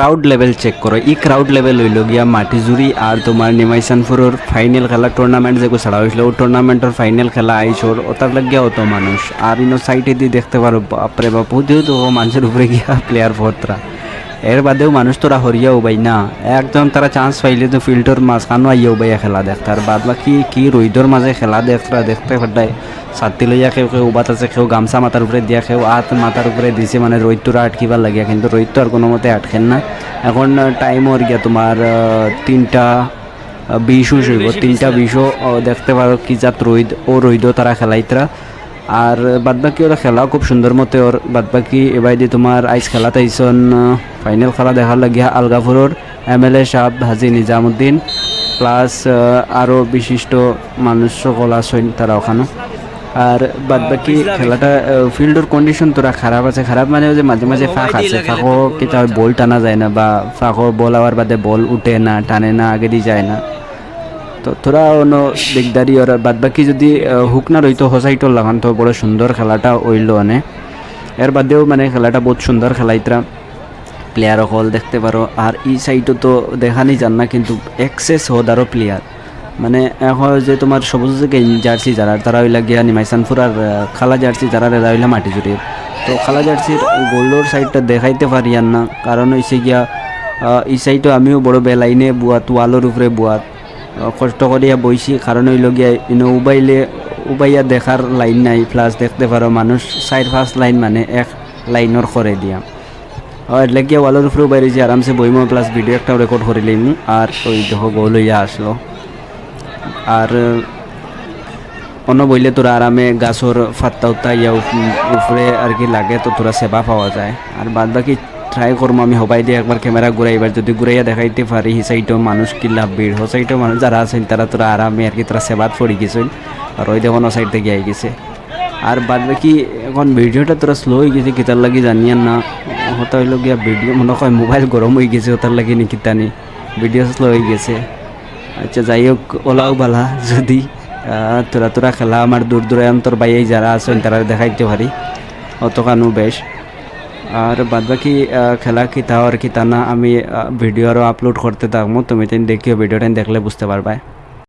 Crowd level check করো ই crowd level হইল গিয়া মাটিজুরি আর তোমার নিমাইসানপুরের ফাইনাল খেলা টুর্নামেন্ট যেগু ছাড়া হয়েছিল ও টুর্নামেন্টের ফাইনাল খেলা আইসর ওটার লাগিয়া অত মানুষ আর ইনো সাইডে দিয়ে দেখতে পারো বাপরে বাপ বুঝেও তো মানুষের উপরে গিয়া প্লেয়ার ভর্তরা এর বাদেও মানুষ তোরা হরিয়া উবাই না। একদম তারা চান্স পাইলে তো ফিল্ডর মাঝখানো আইয়া উবাইয়া খেলা দেখতে আর বাদ বাকি কি রইদর মাঝে খেলা দেখতে দেখতে ফাটায় ছাতি লইয়া কেউ কেউ উবাত আছে, কেউ গামছা মাথার উপরে দিয়া, কেউ হাত মাথার উপরে দিছে মানে রোহিত তোরা আটকিবার লাগিয়া। কিন্তু রোহিত তো আর কোনো মতে আটকেন না। এখন টাইম ওর গিয়া তোমার তিনটা বিশও হইব তিনটা বিশও দেখতে পারো কি জাত রোহিত, ও রোহিতও তারা খেলাইতরা। আর বাদবাকি ওরা খেলাও খুব সুন্দর মতে ওর বাদবাকি এবার দিয়ে তোমার আইস খেলা তাইছন ফাইনাল খেলা দেখার লাগিয়া আলগাপুরের এম এল এ সাহেব হাজি নিজামুদ্দিন প্লাস আরও বিশিষ্ট মানুষ সকল আছেন তারা ওখানে। আর বাদ বাকি খেলাটা ফিল্ডের কন্ডিশন তোরা খারাপ আছে খারাপ মানে যে মাঝে মাঝে ফাঁক আছে ফাঁকও কিতা বল টানা যায় না বা ফাঁকও বল আবার বাদে বল উঠে না টানে না আগে দিয়ে যায় না। তো তোরা অন্য দিকদারি ওর বাদ বাকি যদি হুক না রইতো হোসাইটো লাগান তো, বড় সুন্দর খেলাটা হইল অনে এর বাদেও মানে খেলাটা বহুত সুন্দর খেলাইতরা। প্লেয়ার হল দেখতে পারো, আর এই সাইডও তো দেখানি যান না, কিন্তু এক্সেস হদারও প্লেয়ার মানে এখন যে তোমার সবুজ জার্সি যারা, তারা হইলা গিয়া নিমাইসানপুর আর খালা জার্সি যারা, এরা হইলা মাটি জুড়ির তো খালা জার্সির গোল্ডর সাইডটা দেখাইতে পারি আর না, কারণ হইছে গিয়া এই সাইডও আমিও বড় বেলাইনে বুয়াত, ওয়ালের উপরে বুয়াত। কষ্ট করিয়া বইছি, কারণ হইল গিয়া ইনো উবাইলে, উবাইয়া দেখার লাইন নাই প্লাস দেখতে পারো মানুষ চার পাঁচ লাইন মানে এক লাইনের করে দিয়া। আর লাগিয়া ওয়ালের উপরেও বাইরে যে আরামসে বইমো প্লাস ভিডিও একটা রেকর্ড করে লইম আর ওই দেখো গোল হইয়া আসলো। আর, অন্য বইলে তোরা আরামে গাছর ফাত্তা উত্তা ইয়া উপ- উপরে আর কি লাগে, তো তোরা সেবা পাওয়া যায়। আর বাদ বাকি ট্রাই করব আমি হবাই দিয়ে একবার ক্যামেরা ঘুরাইবার যদি ঘুরাইয়া দেখাইতে পারি সেই সাইডেও মানুষ কি লাভ ভিড়? সাইডেও মানুষ, যারা আছেন তারা তোরা আরামে আর কি তোরা সেবাত পড়ি গেছেন। আর ওই দেখুন সাইড থেকে আই গেছে। আর বাদ বাকি, এখন ভিডিওটা তোরা স্লো হয়ে গেছে, কিতার লাগি জানিয়ান না। হতা হইল গিয়া ভিডিও, মনে হয় মোবাইল গরম হয়ে গেছে ওটার লাগি নি কিতানি ভিডিও স্লো হয়ে গেছে। আচ্ছা যাই হোক, ওলাও বালা, যদি তোরা তোরা খেলা আমার দূর দূরান্তর বাইরে যারা আছেন, তারা দেখাইতে পারি। অতখানো বেশ। আর বাদ বাকি খেলা কি তাও আর কি তা না আমি ভিডিও আরও আপলোড করতে থাকব। তুমি দেখিও ভিডিওটা দেখলে বুঝতে পারবাই।